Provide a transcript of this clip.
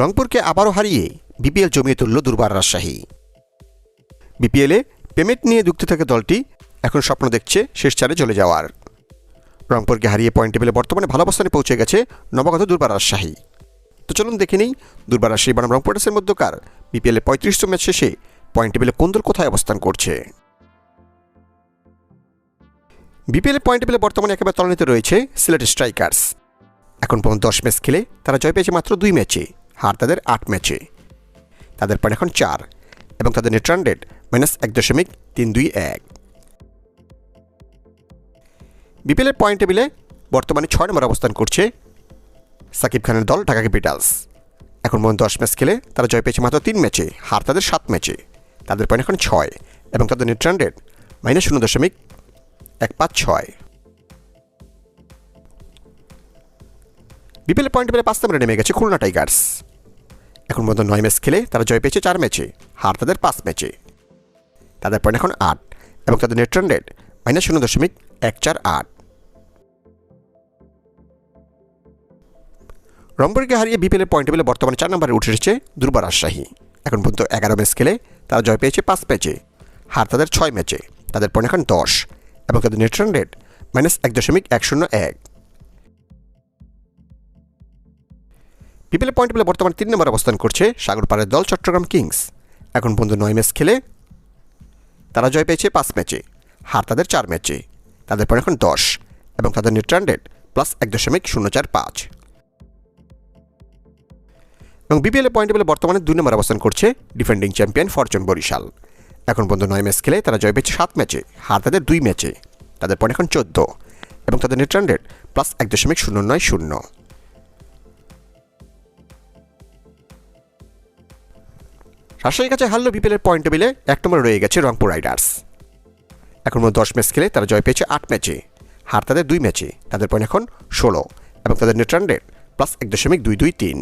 রংপুরকে আবারও হারিয়ে বিপিএল জমিয়ে তুলল দুর্বার রাজশাহী। বিপিএলে পেমেন্ট নিয়ে যুক্ত থাকে দলটি, এখন স্বপ্ন দেখছে শেষ চারে চলে যাওয়ার। রংপুরকে হারিয়ে পয়েন্ট টেবিলে বর্তমানে ভালো অবস্থানে পৌঁছে গেছে নবাগত দুর্বার রাজশাহী। তো চলুন দেখে নিই, দুর্বার রাজশাহী বনাম রংপুর মধ্যকার বিপিএলে পঁয়ত্রিশতম ম্যাচ শেষে পয়েন্ট টেবিলে কোন দল কোথায় অবস্থান করছে? বিপিএল পয়েন্ট টেবিলে বর্তমানে একেবারে তলানিতে রয়েছে সিলেট স্ট্রাইকার্স। এখন পর্যন্ত দশ ম্যাচ খেলে তারা জয় পেয়েছে মাত্র দুই ম্যাচে। হার তাদের আট ম্যাচে। তাদের পয়েন্ট এখন চার এবং তাদের নেট রান রেট মাইনাস এক দশমিক তিন দুই এক। বিপিএলের পয়েন্ট টেবিলে বর্তমানে ছয় নম্বর অবস্থান করছে সাকিব খানের দল ঢাকা ক্যাপিটালস। এখন পর্যন্ত দশ ম্যাচ খেলে তারা জয় পেয়েছে মাত্র তিন ম্যাচে, হার তাদের সাত ম্যাচে। তাদের পয়েন্ট এখন ছয় এবং তাদের নেট রান রেট মাইনাস শূন্য দশমিক এক পাঁচ ছয়। বিপিএল পয়েন্ট পেলে পাঁচ নম্বরে নেমে গেছে খুলনা টাইগার্স। এখন পর্যন্ত নয় ম্যাচ খেলে তারা জয় পেয়েছে চার ম্যাচে, হার তাদের পাঁচ ম্যাচে। তাদের পয়েন্ট এখন আট এবং তাদের নেট রান রেট মাইনাস শূন্য দশমিক এক চার আট। রংপুরকে হারিয়ে বিপিএলের পয়েন্ট টেবিলে বর্তমানে চার নম্বরে উঠে এসেছে দুর্বার রাজশাহী। এখন পর্যন্ত এগারো ম্যাচ খেলে তারা জয় পেয়েছে পাঁচ ম্যাচে, হার তাদের ছয় ম্যাচে, তাদের পয়েন্ট এখন দশ এবং তাদের নেট রান রেট মাইনাস এক দশমিক এক শূন্য এক। বিপিএল পয়েন্ট পেলে বর্তমানে তিন নম্বর অবস্থান করছে সাগরপাড়ের দল চট্টগ্রাম কিংস। এখন পর্যন্ত নয় ম্যাচ খেলে তারা জয় পেয়েছে পাঁচ ম্যাচে হার তাদের চার ম্যাচে তাদের পয়েন্ট এখন দশ এবং তাদের নেট রান রেট প্লাস এক দশমিক শূন্য চার পাঁচ। এবং বিপিএল পয়েন্ট টেবিলে বর্তমানে দুই নম্বর অবস্থান করছে ডিফেন্ডিং চ্যাম্পিয়ন ফরচুন বরিশাল। এখন পর্যন্ত নয় ম্যাচ খেলে তারা জয় পেয়েছে সাত ম্যাচে হার তাদের দুই ম্যাচে তাদের পয়েন্ট এখন চোদ্দ এবং তাদের নেট রান রেট প্লাস এক দশমিক শূন্য নয় শূন্য। রাজশাহীর কাছে হারল বিপিএলের পয়েন্ট টেবিলে এক নম্বরে রয়ে গেছে রংপুর রাইডার্স। এখন মধ্যে দশ ম্যাচ খেলে তারা জয় পেয়েছে আট ম্যাচে। হার তাদের দুই ম্যাচে। তাদের পয়েন্ট এখন ষোলো এবং তাদের নেট রান রেট প্লাস এক দশমিক দুই দুই তিন।